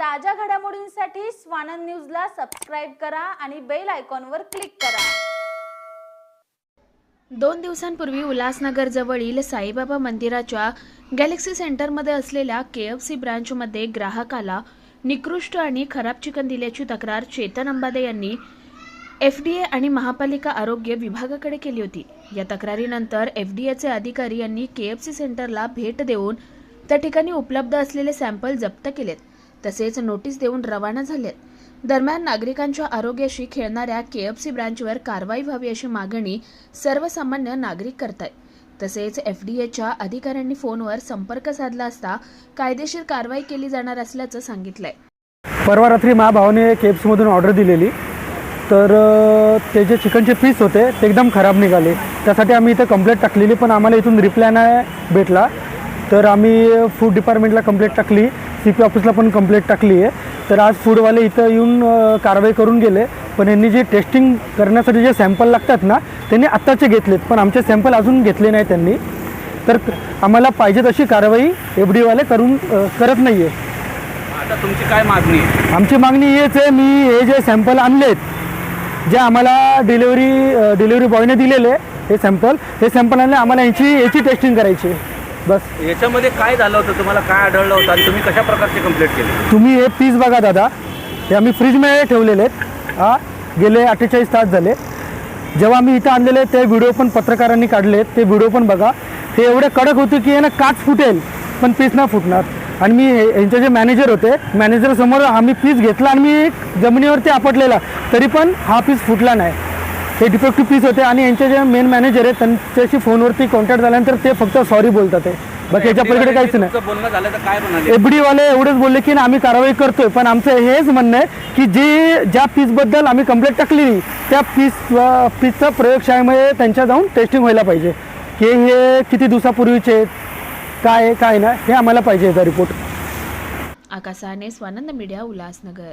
ताज्या घडामोडींसाठी स्वानंद न्यूजला सबस्क्राईब करा आणि बेल आयकॉनवर क्लिक करा. दोन दिवसांपूर्वी उल्हासनगर जवळील साईबाबा मंदिराच्या गॅलेक्सी सेंटरमध्ये असलेल्या के एफ सी ब्रँचमध्ये ग्राहकाला निकृष्ट आणि खराब चिकन दिल्याची तक्रार चेतन अंबादे यांनी एफ डी ए आणि महापालिका आरोग्य विभागाकडे केली होती. या तक्रारीनंतर एफ डी एचे अधिकारी यांनी के एफ सी सेंटरला भेट देऊन त्या ठिकाणी उपलब्ध असलेले सॅम्पल जप्त केलेत. तसेच नोटीस देऊन रवाना झालेत. दरम्यान नागरिकांच्या आरोग्याशी खेळणाऱ्या के एफ सी ब्रँचवर कारवाई व्हावी अशी मागणी सर्वसामान्य नागरिक करतायत. तसेच एफ डी एच्या अधिकाऱ्यांनी फोनवर संपर्क साधला असता कायदेशीर कारवाई केली जाणार असल्याचं सांगितलंय. परवा रात्री माझ्या भावाने के ऑर्डर दिलेली. तर ते जे चिकनचे पीस होते ते एकदम खराब निघाले. त्यासाठी आम्ही इथं कंप्लेंट टाकलेली पण आम्हाला इथून रिप्लाय नाही भेटला. तर आम्ही फूड डिपार्टमेंटला कंप्लेंट टाकली. सी पी ऑफिसला पण कंप्लेंट टाकली आहे तर आज फूडवाले इथं येऊन कारवाई करून गेले. पण यांनी जे टेस्टिंग करण्यासाठी जे सॅम्पल लागतात ना त्यांनी आत्ताचे घेतलेत. पण आमचे सॅम्पल अजून घेतले नाही त्यांनी. तर आम्हाला पाहिजे तशी कारवाई एफ डीवाले करून करत नाही आहे आता तुमची काय मागणी आहे? आमची मागणी हीच आहे मी हे जे सॅम्पल आणलेत जे आम्हाला डिलिव्हरी डिलिव्हरी बॉयने दिलेले हे सॅम्पल हे सॅम्पल आणले आम्हाला याची याची टेस्टिंग करायची आहे. बस. याच्यामध्ये काय झालं होतं? तुम्हाला काय आढळलं होतं? आणि तुम्ही कशा प्रकारची कंप्लेंट केली? तुम्ही हे पीस बघा दादा. हे आम्ही फ्रीजमध्ये ठेवलेले आहेत. हा गेले अठ्ठेचाळीस तास झाले. जेव्हा आम्ही इथं आणलेले ते व्हिडिओ पण पत्रकारांनी काढले ते व्हिडिओ पण बघा. ते एवढे कडक होते की ना काच फुटेल पण पीस नाही फुटणार. आणि मी यांचे जे मॅनेजर होते मॅनेजरसमोर आम्ही पीस घेतला आणि मी जमिनीवरती आपटलेला. तरी पण हा पीस फुटला नाही. हे डिफेक्टिव्ह पीस होते आणि यांचे जे मेन मॅनेजर आहेत त्यांच्याशी फोनवरती कॉन्टॅक्ट झाल्यानंतर ते फक्त सॉरी बोलतात आहे बाकी याच्या पलीकडे काहीच नाही. बोलणं झालं तर काय म्हणाले? एफडी वाले एवढेच बोलले की ना आम्ही कारवाई करतोय पण आमचं हेच म्हणणं आहे की जे ज्या पीसबद्दल आम्ही कंप्लेंट टाकली त्या पीस पीसचं प्रयोगशाळेमध्ये त्यांच्या जाऊन टेस्टिंग व्हायला पाहिजे. की हे किती दिवसापूर्वीचे आहेत, काय आहे काय नाही हे आम्हाला पाहिजे याचा report आकाशाने Swanand media Ulhasnagar.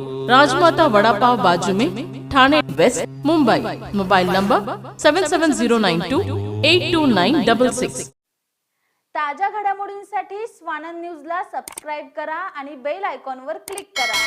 Rajmata vada pav बाजू में Thane west Mumbai. Mobile number seven seven zero nine two eight two nine double six ताज्या घडामोडींसाठी स्वानंद न्यूजला सबस्क्राईब करा आणि बेल आयकॉनवर क्लिक करा।